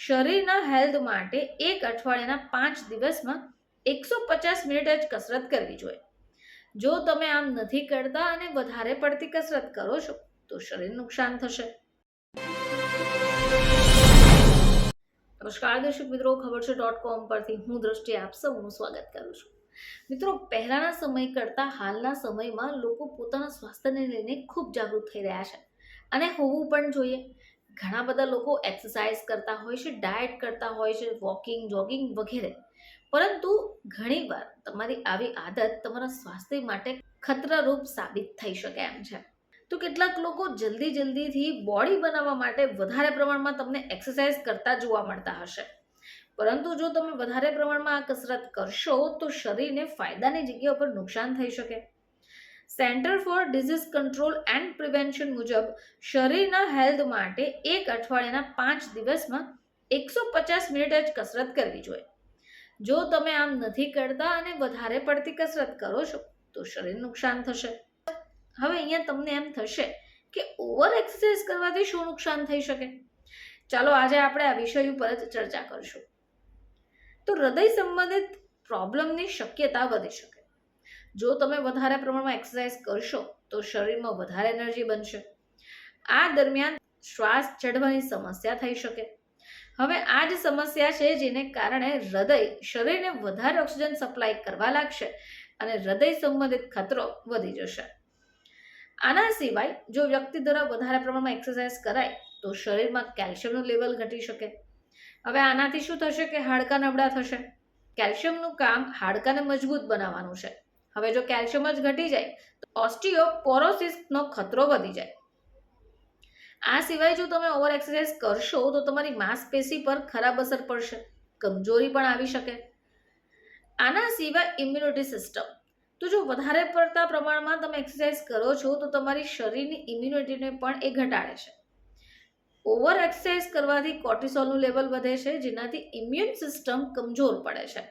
શરીરના હેલ્થ માટે એક અઠવાડિયાના પાંચ દિવસમાં એકસો પચાસ મિનિટ જ કસરત કરવી જોઈએ. જો તમે આમ નથી કરતા અને વધારે પડતી કસરત કરો છો, તો શરીર નુકસાન થશે. નમસ્કાર, દર્શક મિત્રો, ખબર છે ડોટ કોમ પરથી હું દ્રષ્ટિ આપ સૌનું સ્વાગત કરું છું. મિત્રો, પહેલાના સમય કરતાં હાલના સમયમાં લોકો પોતાના સ્વાસ્થ્યને લઈને ખૂબ જાગૃત થઈ રહ્યા છે. અને હોવું પણ જોઈએ. ઘણા બધા લોકો એક્સરસાઇઝ કરતા હોય છે ડાયટ કરતા હોય છે વોકિંગ જોગિંગ વગેરે. પરંતુ ઘણીવાર તમારી આવી આદત તમારા સ્વાસ્થ્ય માટે ખતરારૂપ સાબિત થઈ શકે એમ છે. તો કેટલાક લોકો જલ્દી જલ્દીથી બોડી બનાવવા માટે વધારે પ્રમાણમાં તમને એક્સરસાઇઝ કરતા જોવા મળતા હશે. પરંતુ જો તમે વધારે પ્રમાણમાં આ કસરત કરશો તો શરીરને ફાયદાની જગ્યા પર નુકસાન થઈ શકે. Centre for disease control and prevention મુજબ શરીરના હેલ્થ માટે એક અઠવાડિયાના પાંચ દિવસમાં એકસો પચાસ મિનિટ જ કસરત કરવી જોઈએ. જો તમે આમ નથી કરતા અને વધારે પડતી કસરત કરો છો, તો શરીર નુકસાન થશે. હવે અહીંયા તમને એમ થશે કે ઓવર એક્સરસાઇઝ કરવાથી શું નુકસાન થઈ શકે? ચાલો આજે આપણે આ વિષય ઉપર જ ચર્ચા કરીશું. તો હૃદય સંબંધિત પ્રોબ્લેમની શક્યતા વધી શકે. જો તમે વધારે પ્રમાણમાં એક્સરસાઇઝ કરશો, તો શરીરમાં વધારે એનર્જી બનશે. આ દરમિયાન શ્વાસ ચઢવાની સમસ્યા થઈ શકે. હવે આ જ સમસ્યા છે જેને કારણે હૃદય શરીરને વધારે ઓક્સિજન સપ્લાય કરવા લાગશે અને હૃદય સંબંધિત ખતરો વધી જશે. આના સિવાય જો વ્યક્તિ દ્વારા વધારે પ્રમાણમાં એક્સરસાઇઝ કરાય, તો શરીરમાં કેલ્શિયમનું લેવલ ઘટી શકે. હવે આનાથી શું થશે કે હાડકાં નબળા થશે. કેલ્શિયમનું કામ હાડકાને મજબૂત બનાવવાનું છે. હવે જો કેલ્શિયમ જ ઘટી જાય, તો ઓસ્ટિયોપોરોસિસનો ખતરો વધી જાય. આ સિવાય જો તમે ઓવર એક્સરસાઇઝ કરશો, તો તમારી માંસપેશી પર ખરાબ અસર પડશે, કમજોરી પણ આવી શકે. આના સિવાય ઇમ્યુનિટી સિસ્ટમ તો જો વધારે પડતા પ્રમાણમાં તમે એક્સરસાઇઝ કરો છો, તો તમારી શરીરની ઇમ્યુનિટીને પણ એ ઘટાડે છે. ઓવર એક્સરસાઇઝ કરવાથી કોર્ટિસોલનું લેવલ વધે છે, જેનાથી ઇમ્યુન સિસ્ટમ કમજોર પડે છે.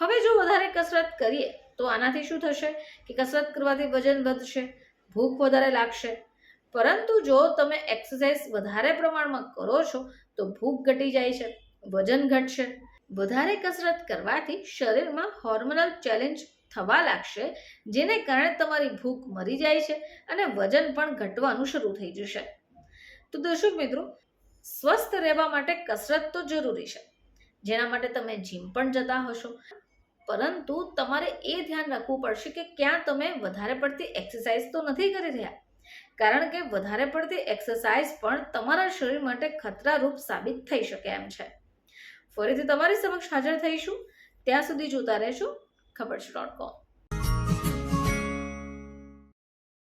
હવે જો વધારે કસરત કરીએ તો આનાથી શું થશે કે કસરત કરવાથી વજન વધશે, ભૂખ વધારે લાગશે. પરંતુ જો તમે એક્સરસાઇઝ વધારે પ્રમાણમાં કરો છો, તો ભૂખ ઘટી જાય છે, વજન ઘટશે. વધારે કસરત કરવાથી શરીરમાં હોર્મોનલ ચેલેન્જ થવા લાગશે, જેને કારણે તમારી ભૂખ મરી જાય છે અને વજન પણ ઘટવાનું શરૂ થઈ જશે. તો દર્શક મિત્રો, સ્વસ્થ રહેવા માટે કસરત તો જરૂરી છે. જેના માટે તમે જીમ પણ જતા હશો. પરંતુ તમારે એ ધ્યાન રાખવું પડશે કે ક્યાં તમે વધારે પડતી એક્સરસાઇઝ તો નથી કરી રહ્યા. કારણ કે વધારે પડતી એક્સરસાઇઝ પણ તમારા શરીર માટે ખતરારૂપ સાબિત થઈ શકે એમ છે. ફરીથી તમારી સમક્ષ હાજર થઈશું. ત્યાં સુધી જોતા રહેશો ખબર છે ડોટ કોમ